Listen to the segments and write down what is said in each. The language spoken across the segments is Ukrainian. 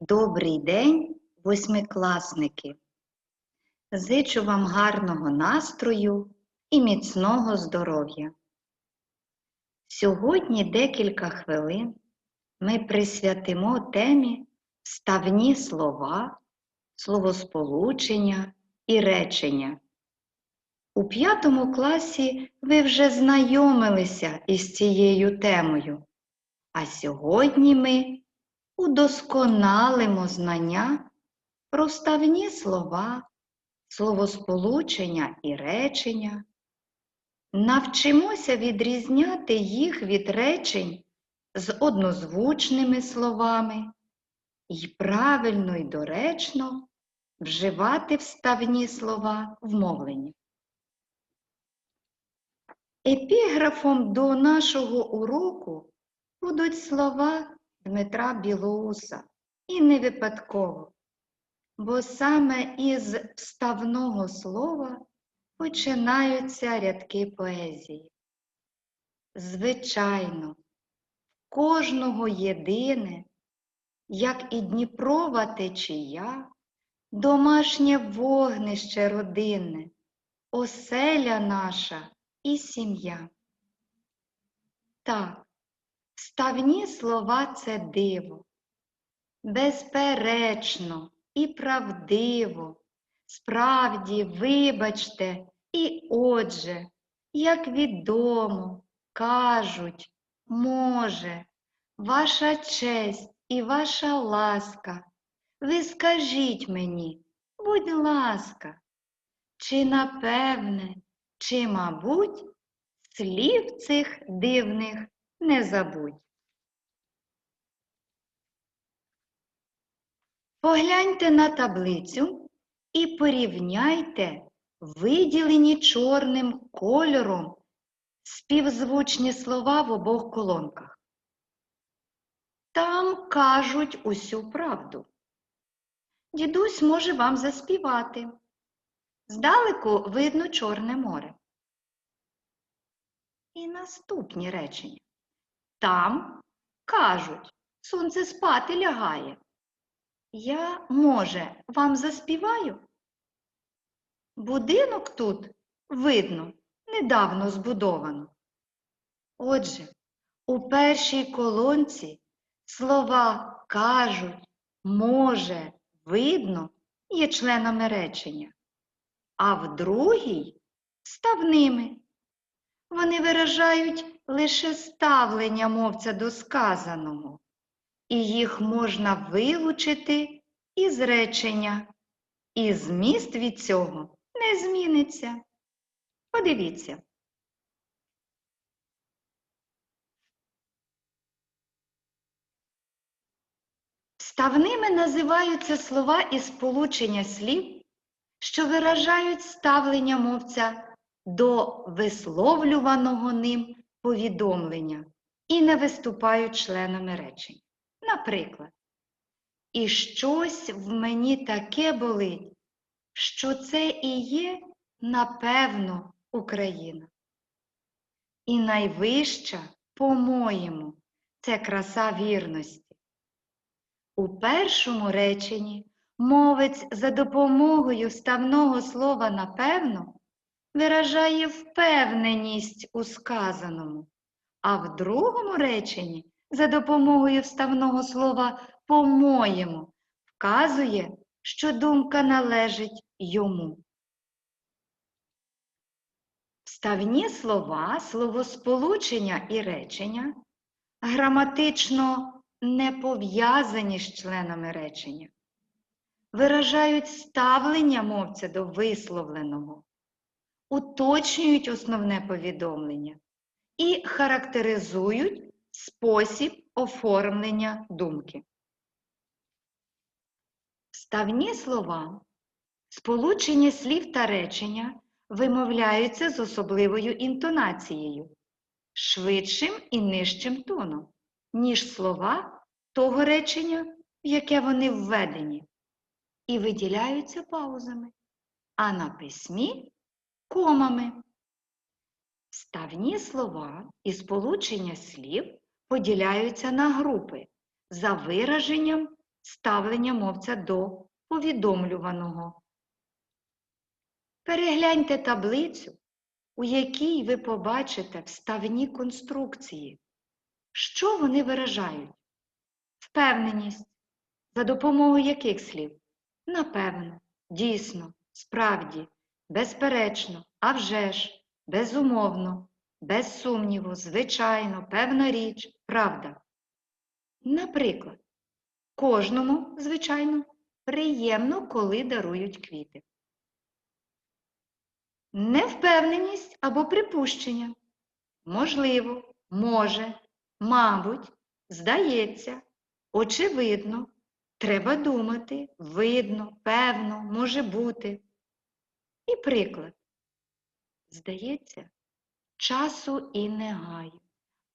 Добрий день, восьмикласники! Зичу вам гарного настрою і міцного здоров'я. Сьогодні декілька хвилин ми присвятимо темі ставні слова, словосполучення і речення. У п'ятому класі ви вже знайомилися із цією темою, а сьогодні ми удосконалимо знання про ставні слова, словосполучення і речення, навчимося відрізняти їх від речень з однозвучними словами і правильно і доречно вживати вставні слова в мовленні. Епіграфом до нашого уроку будуть слова Дмитра Білоуса і не випадково, бо саме із вставного слова починаються рядки поезії. Звичайно, кожного єдине, як і Дніпрова течія, домашнє вогнище родинне, оселя наша і сім'я. Так, Ставні слова це диво, безперечно і правдиво, справді, вибачте, і отже, як відомо, кажуть, може, ваша честь і ваша ласка, ви скажіть мені, будь ласка, чи напевне, чи, мабуть, слів цих дивних не забудь. Погляньте на таблицю і порівняйте виділені чорним кольором співзвучні слова в обох колонках. Там кажуть усю правду. Дідусь може вам заспівати. Здалеку видно Чорне море. І наступні речення. Там кажуть, сонце спати лягає. Я, може, вам заспіваю? Будинок тут, видно, недавно збудовано. Отже, у першій колонці слова кажуть, може, видно є членами речення, а в другій ставними. Вони виражають лише ставлення мовця до сказаного, і їх можна вилучити із речення, і зміст від цього не зміниться. Подивіться. Ставними називаються слова і сполучення слів, що виражають ставлення мовця до висловлюваного ним повідомлення і не виступають членами речень. Наприклад, і щось в мені таке болить, що це і є, напевно, Україна. І найвища, по-моєму, це краса вірності. У першому реченні мовець за допомогою ставного слова напевно виражає впевненість у сказаному, а в другому реченні за допомогою вставного слова по-моєму вказує, що думка належить йому. Вставні слова, словосполучення і речення граматично не пов'язані з членами речення, виражають ставлення мовця до висловленого, уточнюють основне повідомлення і характеризують спосіб оформлення думки. Ставні слова, сполучення слів та речення вимовляються з особливою інтонацією, швидшим і нижчим тоном, ніж слова того речення, в яке вони введені, і виділяються паузами, а на письмі комами. Ставні слова і сполучення слів поділяються на групи за вираженням ставлення мовця до повідомлюваного. Перегляньте таблицю, у якій ви побачите вставні конструкції. Що вони виражають? Впевненість. За допомогою яких слів? Напевно, дійсно, справді, безперечно, а вже ж, безумовно, без сумніву, звичайно, певна річ, правда. Наприклад, кожному, звичайно, приємно, коли дарують квіти. Невпевненість або припущення. Можливо, може, мабуть, здається, очевидно, треба думати, видно, певно, може бути. І приклад. Здається, часу і не гаю,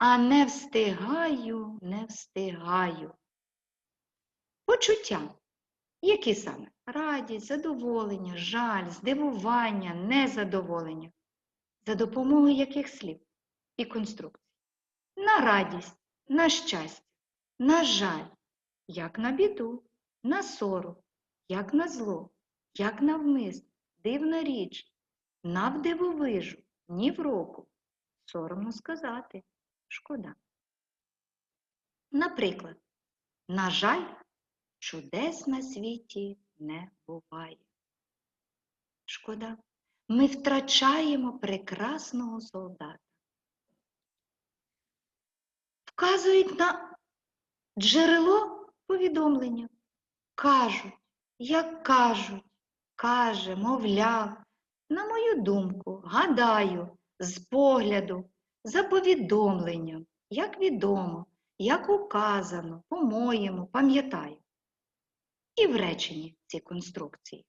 а не встигаю, не встигаю. Почуття. Які саме? Радість, задоволення, жаль, здивування, незадоволення. За допомогою яких слів і конструкцій? На радість, на щастя, на жаль, як на біду, на сором, як на зло, як навмисно, дивна річ, навдивовижу, ні в року. Соромно сказати, шкода. Наприклад, на жаль, чудес на світі не буває. Шкода, ми втрачаємо прекрасного солдата. Вказують на джерело повідомлення. Кажуть, як кажуть, каже, мовляв, на мою думку, гадаю, з погляду, за повідомленням, як відомо, як указано, по-моєму, пам'ятаю. І в реченні ці конструкції.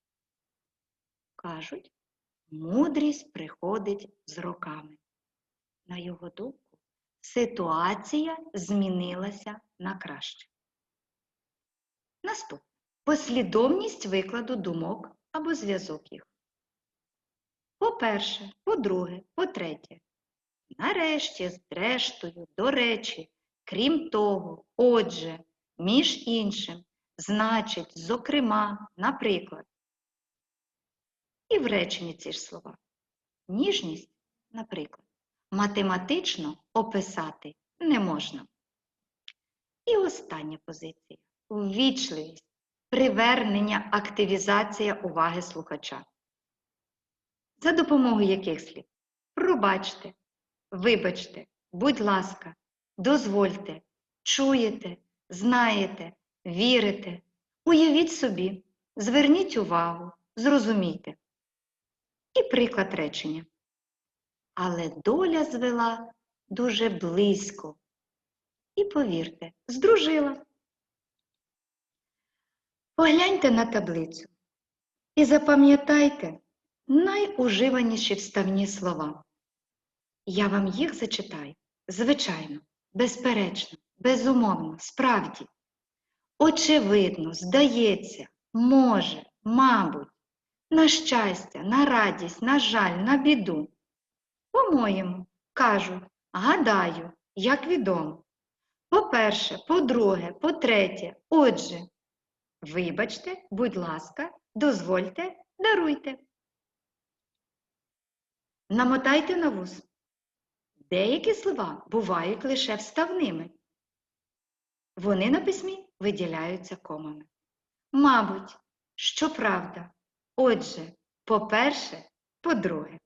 Кажуть, мудрість приходить з роками. На його думку, ситуація змінилася на краще. Наступне. Послідовність викладу думок або зв'язок їх. По-перше, по-друге, по-третє. Нарешті, зрештою, до речі, крім того, отже, між іншим, значить, зокрема, наприклад. І в реченні ці ж слова. Ніжність, наприклад, математично описати не можна. І остання позиція ввічливість, привернення, активізація уваги слухача. За допомогою яких слів? Пробачте, вибачте, будь ласка, дозвольте, чуєте, знаєте, вірите, уявіть собі, зверніть увагу, зрозумійте. І приклад речення. Але доля звела дуже близько. І повірте, здружила. Погляньте на таблицю і запам'ятайте найуживаніші вставні слова. Я вам їх зачитаю, звичайно, безперечно, безумовно, справді. Очевидно, здається, може, мабуть, на щастя, на радість, на жаль, на біду. По-моєму, кажу, гадаю, як відомо. По-перше, по-друге, по-третє, отже, вибачте, будь ласка, дозвольте, даруйте. Намотайте на вуз. Деякі слова бувають лише вставними. Вони на письмі виділяються комами. Мабуть, що правда. Отже, по-перше, по-друге.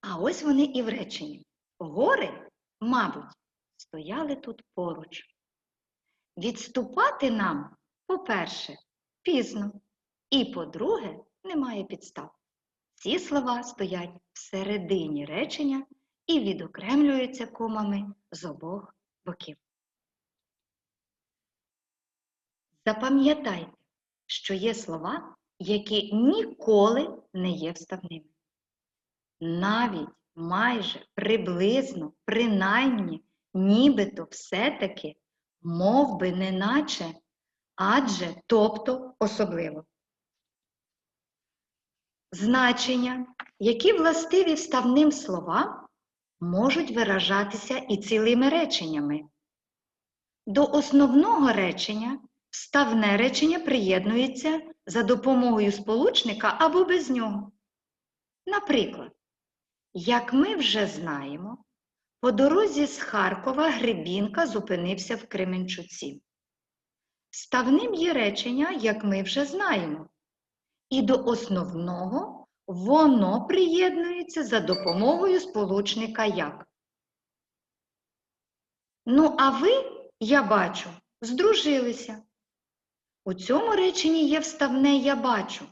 А ось вони і в реченні. Гори, мабуть, стояли тут поруч. Відступати нам, по-перше, пізно, і по-друге, немає підстав. Ці слова стоять всередині речення і відокремлюються комами з обох боків. Запам'ятайте, що є слова, які ніколи не є вставними. Навіть майже приблизно, принаймні, нібито все-таки, мов би неначе, адже, тобто особливо. Значення, які властиві вставним словам, можуть виражатися і цілими реченнями. До основного речення вставне речення приєднується за допомогою сполучника або без нього. Наприклад, як ми вже знаємо, по дорозі з Харкова Гребінка зупинився в Кременчуці. Вставним є речення, як ми вже знаємо, і до основного воно приєднується за допомогою сполучника як. Ну, а ви, я бачу, здружилися. У цьому реченні є вставне я бачу,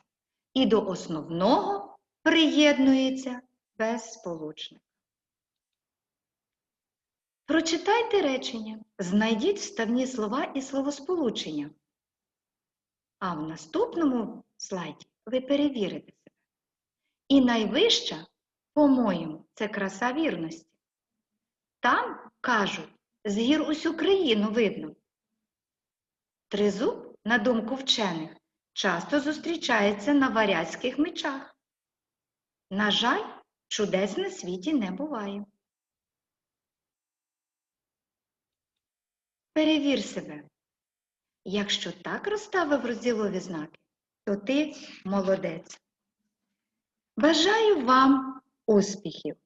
і до основного приєднується без сполучника. Прочитайте речення, знайдіть вставні слова і словосполучення. А в наступному слайді ви перевірите себе. І найвища, по-моєму, це краса вірності. Там, кажуть, з гір усю країну видно. Тризуб, на думку вчених, часто зустрічається на варязьких мечах. На жаль, чудес на світі не буває. Перевір себе. Якщо так розставив розділові знаки, то ти молодець. Бажаю вам успіхів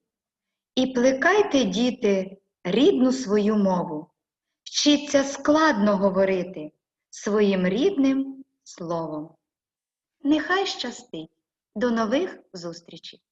і плекайте, діти, рідну свою мову. Вчіться складно говорити своїм рідним словом. Нехай щастить! До нових зустрічей!